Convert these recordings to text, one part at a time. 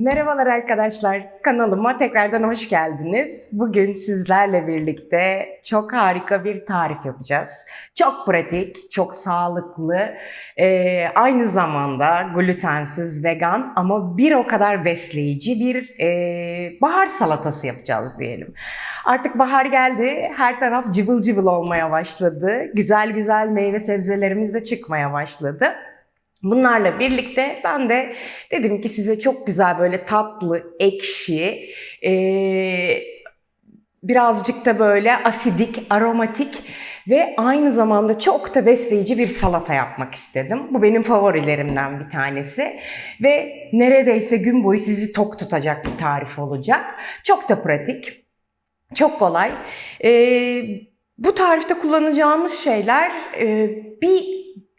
Merhabalar arkadaşlar, kanalıma tekrardan hoş geldiniz. Bugün sizlerle birlikte çok harika bir tarif yapacağız. Çok pratik, çok sağlıklı, e, aynı zamanda glutensiz, vegan ama bir o kadar besleyici bir e, bahar salatası yapacağız diyelim. Artık bahar geldi, her taraf cıvıl cıvıl olmaya başladı. Güzel güzel meyve sebzelerimiz de çıkmaya başladı. Bunlarla birlikte ben de dedim ki size çok güzel böyle tatlı, ekşi, eee, birazcık da böyle asidik, aromatik ve aynı zamanda çok da besleyici bir salata yapmak istedim. Bu benim favorilerimden bir tanesi ve neredeyse gün boyu sizi tok tutacak bir tarif olacak. Çok da pratik, çok kolay. Eee, bu tarifte kullanacağımız şeyler eee, bir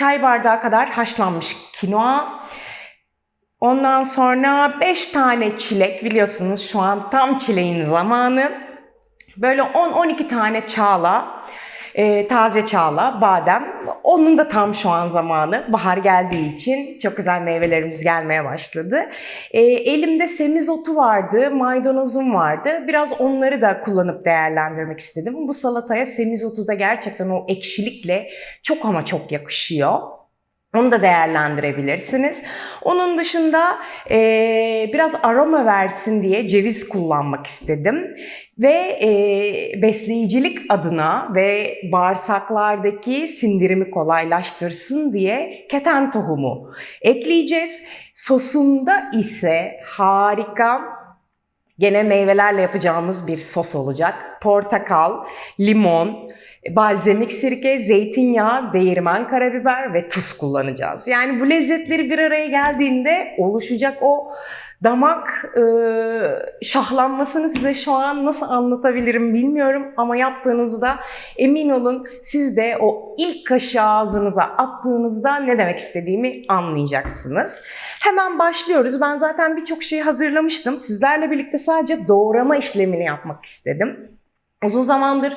çay bardağı kadar haşlanmış kinoa. Ondan sonra 5 tane çilek biliyorsunuz şu an tam çileğin zamanı. Böyle 10-12 tane çağla, e, taze çağla, badem. Onun da tam şu an zamanı. Bahar geldiği için çok güzel meyvelerimiz gelmeye başladı. E, elimde semizotu vardı, maydanozum vardı. Biraz onları da kullanıp değerlendirmek istedim. Bu salataya semizotu da gerçekten o ekşilikle çok ama çok yakışıyor. Onu da değerlendirebilirsiniz. Onun dışında eee, biraz aroma versin diye ceviz kullanmak istedim. Ve eee, besleyicilik adına ve bağırsaklardaki sindirimi kolaylaştırsın diye keten tohumu ekleyeceğiz. Sosunda ise harika Gene meyvelerle yapacağımız bir sos olacak. Portakal, limon, balzamik sirke, zeytinyağı, değirmen karabiber ve tuz kullanacağız. Yani bu lezzetleri bir araya geldiğinde oluşacak o damak e, şahlanmasını size şu an nasıl anlatabilirim bilmiyorum ama yaptığınızda emin olun siz de o ilk kaşığı ağzınıza attığınızda ne demek istediğimi anlayacaksınız. Hemen başlıyoruz. Ben zaten birçok şeyi hazırlamıştım. Sizlerle birlikte sadece doğrama işlemini yapmak istedim. Uzun zamandır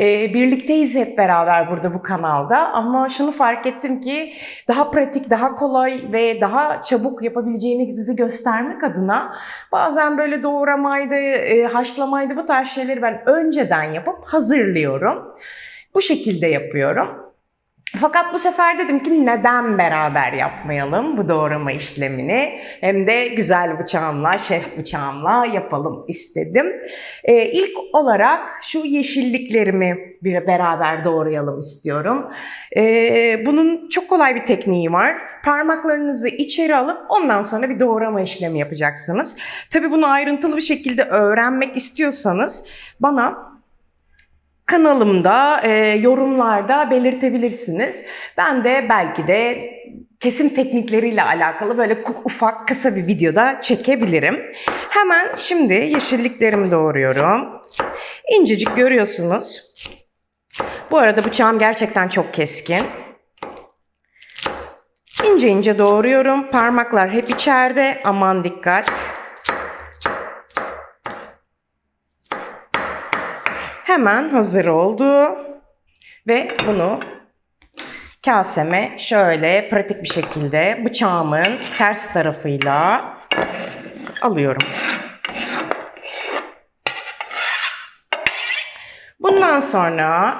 e, birlikteyiz hep beraber burada bu kanalda ama şunu fark ettim ki daha pratik, daha kolay ve daha çabuk yapabileceğinizi göstermek adına bazen böyle doğramaydı, e, haşlamaydı bu tarz şeyleri ben önceden yapıp hazırlıyorum. Bu şekilde yapıyorum. Fakat bu sefer dedim ki neden beraber yapmayalım bu doğrama işlemini hem de güzel bıçağımla, şef bıçağımla yapalım istedim. Ee, ilk olarak şu yeşilliklerimi bir beraber doğrayalım istiyorum. Ee, bunun çok kolay bir tekniği var. Parmaklarınızı içeri alıp ondan sonra bir doğrama işlemi yapacaksınız. Tabii bunu ayrıntılı bir şekilde öğrenmek istiyorsanız bana kanalımda, e, yorumlarda belirtebilirsiniz. Ben de belki de kesim teknikleriyle alakalı böyle ufak kısa bir videoda çekebilirim. Hemen şimdi yeşilliklerimi doğruyorum. İncecik görüyorsunuz. Bu arada bıçağım gerçekten çok keskin. İnce ince doğruyorum. Parmaklar hep içeride. Aman dikkat. Hemen hazır oldu. Ve bunu kaseme şöyle pratik bir şekilde bıçağımın ters tarafıyla alıyorum. Bundan sonra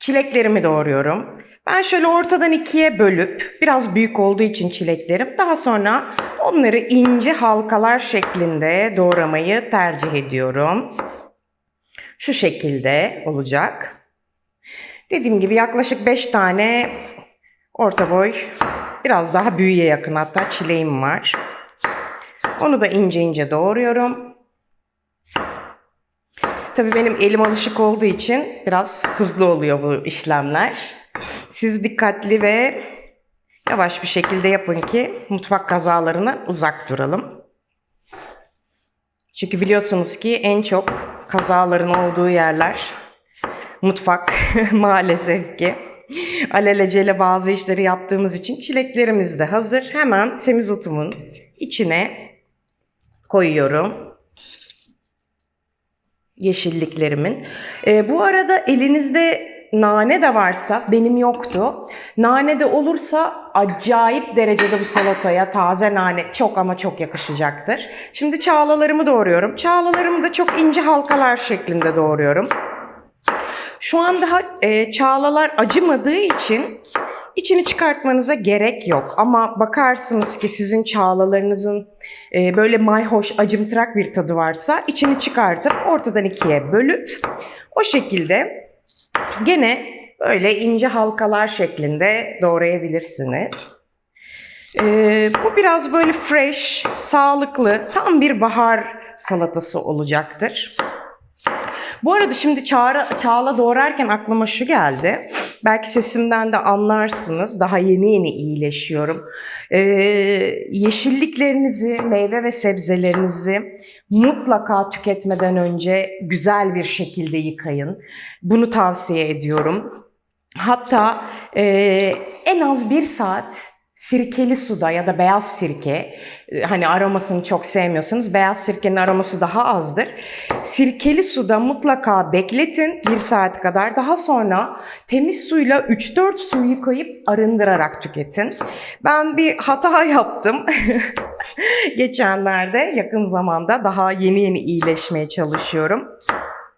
çileklerimi doğruyorum. Ben şöyle ortadan ikiye bölüp biraz büyük olduğu için çileklerim daha sonra onları ince halkalar şeklinde doğramayı tercih ediyorum. Şu şekilde olacak. Dediğim gibi yaklaşık 5 tane orta boy, biraz daha büyüğe yakın hatta çileğim var. Onu da ince ince doğruyorum. Tabii benim elim alışık olduğu için biraz hızlı oluyor bu işlemler. Siz dikkatli ve yavaş bir şekilde yapın ki mutfak kazalarına uzak duralım. Çünkü biliyorsunuz ki en çok kazaların olduğu yerler mutfak maalesef ki. Alelacele bazı işleri yaptığımız için çileklerimiz de hazır. Hemen semizotumun içine koyuyorum. Yeşilliklerimin. Ee, bu arada elinizde nane de varsa benim yoktu. Nane de olursa acayip derecede bu salataya taze nane çok ama çok yakışacaktır. Şimdi çağlalarımı doğruyorum. Çağlalarımı da çok ince halkalar şeklinde doğruyorum. Şu an daha e, çağlalar acımadığı için içini çıkartmanıza gerek yok. Ama bakarsınız ki sizin çağlalarınızın e, böyle mayhoş, acımtırak bir tadı varsa içini çıkartıp ortadan ikiye bölüp o şekilde gene böyle ince halkalar şeklinde doğrayabilirsiniz. Ee, bu biraz böyle fresh, sağlıklı, tam bir bahar salatası olacaktır. Bu arada şimdi çağla, çağla doğrarken aklıma şu geldi. Belki sesimden de anlarsınız. Daha yeni yeni iyileşiyorum. Ee, yeşilliklerinizi, meyve ve sebzelerinizi mutlaka tüketmeden önce güzel bir şekilde yıkayın. Bunu tavsiye ediyorum. Hatta e, en az bir saat sirkeli suda ya da beyaz sirke, e, hani aromasını çok sevmiyorsanız beyaz sirkenin aroması daha azdır. Sirkeli suda mutlaka bekletin bir saat kadar. Daha sonra temiz suyla 3-4 su yıkayıp arındırarak tüketin. Ben bir hata yaptım. Geçenlerde yakın zamanda daha yeni yeni iyileşmeye çalışıyorum.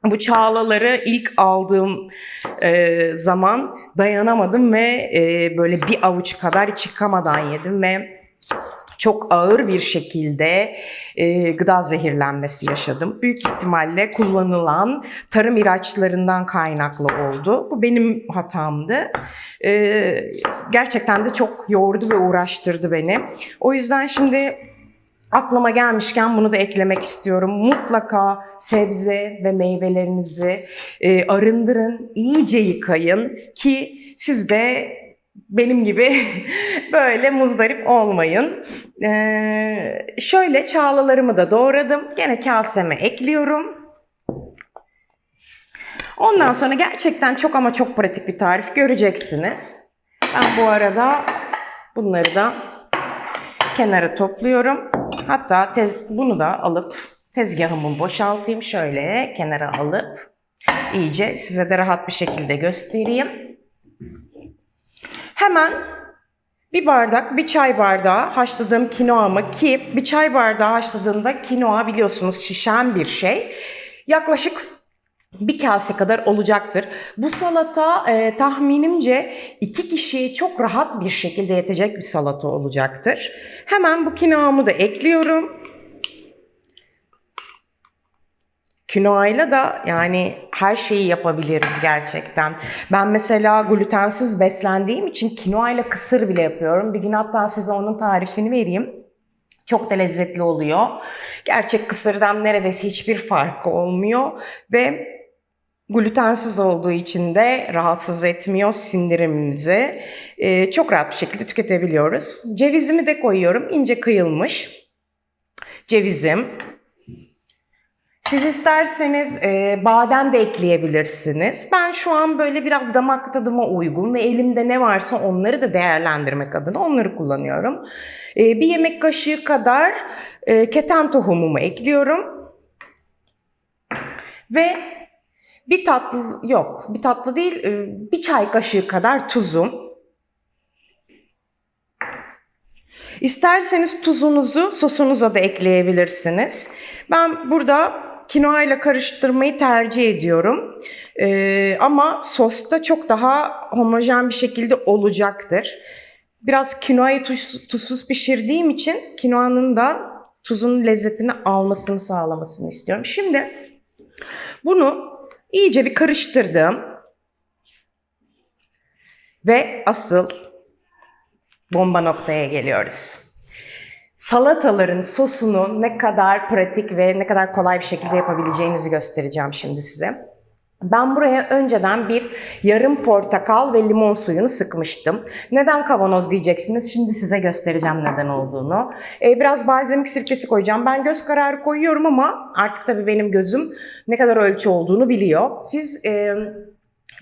Bu çağlaları ilk aldığım e, zaman dayanamadım ve e, böyle bir avuç kadar hiç yıkamadan yedim ve çok ağır bir şekilde e, gıda zehirlenmesi yaşadım. Büyük ihtimalle kullanılan tarım ilaçlarından kaynaklı oldu. Bu benim hatamdı. E, gerçekten de çok yordu ve uğraştırdı beni. O yüzden şimdi Aklıma gelmişken bunu da eklemek istiyorum. Mutlaka sebze ve meyvelerinizi e, arındırın, iyice yıkayın ki siz de benim gibi böyle muzdarip olmayın. Ee, şöyle çağlalarımı da doğradım. Gene kaseme ekliyorum. Ondan sonra gerçekten çok ama çok pratik bir tarif göreceksiniz. Ben bu arada bunları da kenara topluyorum. Hatta tez, bunu da alıp tezgahımı boşaltayım. Şöyle kenara alıp iyice size de rahat bir şekilde göstereyim. Hemen bir bardak, bir çay bardağı haşladığım kinoamı ki bir çay bardağı haşladığında kinoa biliyorsunuz şişen bir şey. Yaklaşık bir kase kadar olacaktır. Bu salata e, tahminimce iki kişiye çok rahat bir şekilde yetecek bir salata olacaktır. Hemen bu kinoamı da ekliyorum. Kinoayla da yani her şeyi yapabiliriz gerçekten. Ben mesela glutensiz beslendiğim için kinoayla kısır bile yapıyorum. Bir gün hatta size onun tarifini vereyim. Çok da lezzetli oluyor. Gerçek kısırdan neredeyse hiçbir farkı olmuyor ve glutensiz olduğu için de rahatsız etmiyor sindirimimizi. Ee, çok rahat bir şekilde tüketebiliyoruz. Cevizimi de koyuyorum. ince kıyılmış. Cevizim. Siz isterseniz e, badem de ekleyebilirsiniz. Ben şu an böyle biraz damak tadıma uygun ve elimde ne varsa onları da değerlendirmek adına onları kullanıyorum. E, bir yemek kaşığı kadar e, keten tohumumu ekliyorum. Ve bir tatlı yok, bir tatlı değil, e, bir çay kaşığı kadar tuzum. İsterseniz tuzunuzu sosunuza da ekleyebilirsiniz. Ben burada kinoa ile karıştırmayı tercih ediyorum. Ee, ama sosta çok daha homojen bir şekilde olacaktır. Biraz kinoayı tuz, tuzsuz pişirdiğim için kinoanın da tuzun lezzetini almasını sağlamasını istiyorum. Şimdi bunu iyice bir karıştırdım. Ve asıl bomba noktaya geliyoruz salataların sosunu ne kadar pratik ve ne kadar kolay bir şekilde yapabileceğinizi göstereceğim şimdi size. Ben buraya önceden bir yarım portakal ve limon suyunu sıkmıştım. Neden kavanoz diyeceksiniz? Şimdi size göstereceğim neden olduğunu. Ee, biraz balzamik sirkesi koyacağım. Ben göz kararı koyuyorum ama artık tabii benim gözüm ne kadar ölçü olduğunu biliyor. Siz e,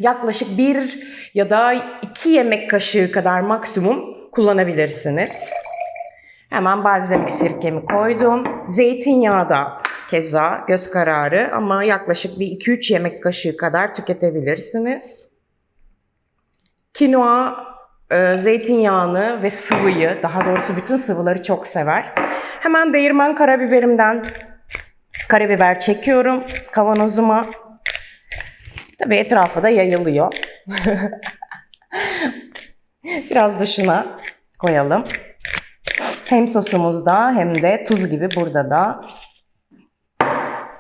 yaklaşık bir ya da iki yemek kaşığı kadar maksimum kullanabilirsiniz. Hemen balzamik sirkemi koydum. Zeytinyağı da keza göz kararı ama yaklaşık bir 2-3 yemek kaşığı kadar tüketebilirsiniz. Kinoa e, zeytinyağını ve sıvıyı, daha doğrusu bütün sıvıları çok sever. Hemen değirmen karabiberimden karabiber çekiyorum kavanozuma. Tabii etrafa da yayılıyor. Biraz da şuna koyalım. Hem sosumuzda hem de tuz gibi burada da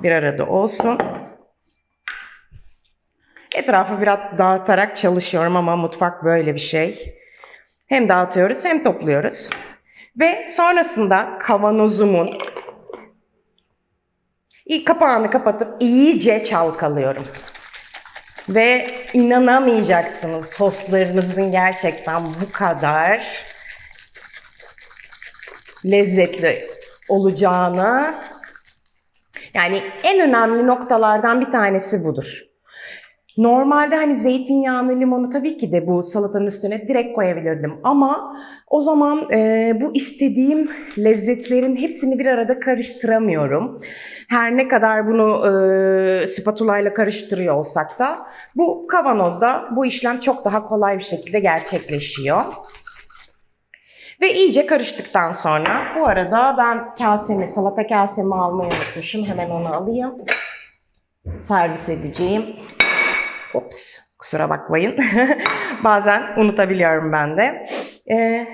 bir arada olsun. Etrafı biraz dağıtarak çalışıyorum ama mutfak böyle bir şey. Hem dağıtıyoruz hem topluyoruz. Ve sonrasında kavanozumun kapağını kapatıp iyice çalkalıyorum. Ve inanamayacaksınız soslarınızın gerçekten bu kadar lezzetli olacağına. Yani en önemli noktalardan bir tanesi budur. Normalde hani zeytinyağını, limonu tabii ki de bu salatanın üstüne direkt koyabilirdim. Ama o zaman e, bu istediğim lezzetlerin hepsini bir arada karıştıramıyorum. Her ne kadar bunu e, spatula ile karıştırıyor olsak da bu kavanozda bu işlem çok daha kolay bir şekilde gerçekleşiyor. Ve iyice karıştıktan sonra bu arada ben kasemi, salata kasemi almayı unutmuşum. Hemen onu alayım. Servis edeceğim. Ops, kusura bakmayın. Bazen unutabiliyorum ben de. Ee,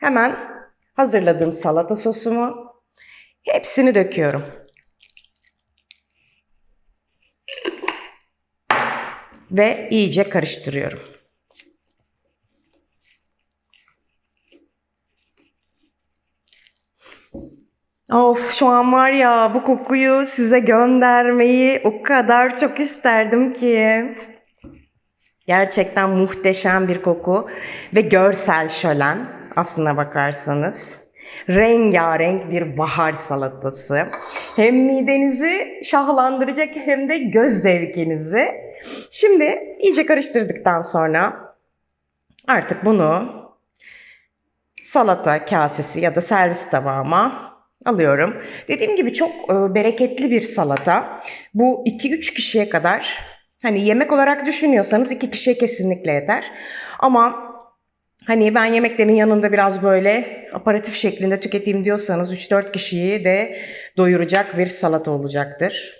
hemen hazırladığım salata sosumu hepsini döküyorum. Ve iyice karıştırıyorum. Of şu an var ya bu kokuyu size göndermeyi o kadar çok isterdim ki. Gerçekten muhteşem bir koku ve görsel şölen aslına bakarsanız. Rengarenk bir bahar salatası. Hem midenizi şahlandıracak hem de göz zevkinizi. Şimdi iyice karıştırdıktan sonra artık bunu salata kasesi ya da servis tabağıma alıyorum. Dediğim gibi çok e, bereketli bir salata. Bu 2-3 kişiye kadar hani yemek olarak düşünüyorsanız 2 kişiye kesinlikle yeter. Ama hani ben yemeklerin yanında biraz böyle aparatif şeklinde tüketeyim diyorsanız 3-4 kişiyi de doyuracak bir salata olacaktır.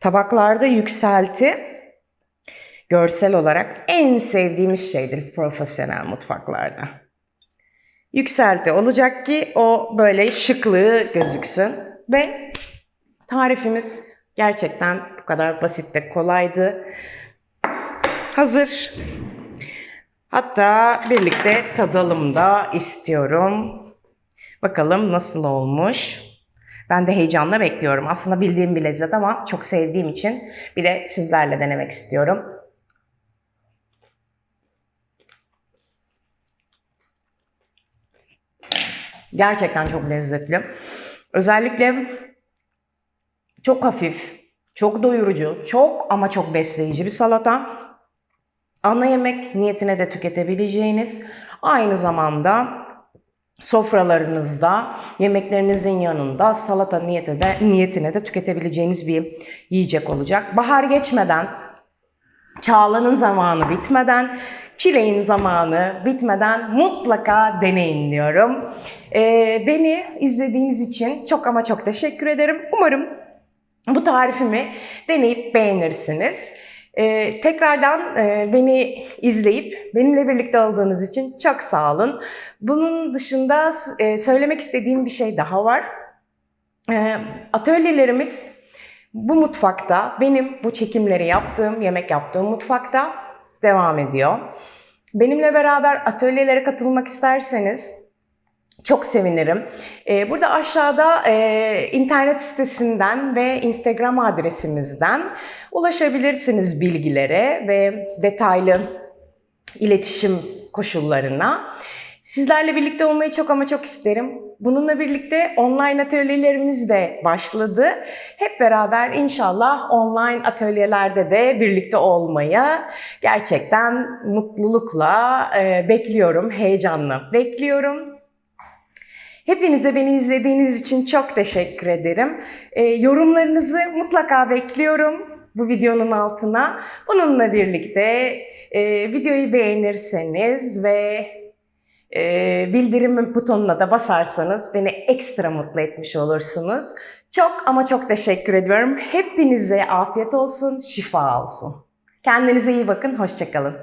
Tabaklarda yükselti görsel olarak en sevdiğimiz şeydir profesyonel mutfaklarda. Yükselti olacak ki o böyle şıklığı gözüksün ve tarifimiz gerçekten bu kadar basit ve kolaydı. Hazır. Hatta birlikte tadalım da istiyorum. Bakalım nasıl olmuş. Ben de heyecanla bekliyorum. Aslında bildiğim bir lezzet ama çok sevdiğim için bir de sizlerle denemek istiyorum. Gerçekten çok lezzetli. Özellikle çok hafif, çok doyurucu, çok ama çok besleyici bir salata. Ana yemek niyetine de tüketebileceğiniz, aynı zamanda sofralarınızda, yemeklerinizin yanında salata niyete de, niyetine de tüketebileceğiniz bir yiyecek olacak. Bahar geçmeden, çağlanın zamanı bitmeden, çileğin zamanı bitmeden mutlaka deneyin diyorum. Ee, beni izlediğiniz için çok ama çok teşekkür ederim. Umarım bu tarifimi deneyip beğenirsiniz. Ee, tekrardan e, beni izleyip benimle birlikte olduğunuz için çok sağ olun. Bunun dışında e, söylemek istediğim bir şey daha var. E, atölyelerimiz bu mutfakta, benim bu çekimleri yaptığım, yemek yaptığım mutfakta devam ediyor. Benimle beraber atölyelere katılmak isterseniz çok sevinirim. Ee, burada aşağıda e, internet sitesinden ve Instagram adresimizden ulaşabilirsiniz bilgilere ve detaylı iletişim koşullarına. Sizlerle birlikte olmayı çok ama çok isterim. Bununla birlikte online atölyelerimiz de başladı. Hep beraber inşallah online atölyelerde de birlikte olmaya gerçekten mutlulukla e, bekliyorum, heyecanla bekliyorum. Hepinize beni izlediğiniz için çok teşekkür ederim. E, yorumlarınızı mutlaka bekliyorum. bu videonun altına. Bununla birlikte e, videoyu beğenirseniz ve e, bildirim butonuna da basarsanız beni ekstra mutlu etmiş olursunuz. Çok ama çok teşekkür ediyorum. Hepinize afiyet olsun, şifa olsun. Kendinize iyi bakın, hoşçakalın.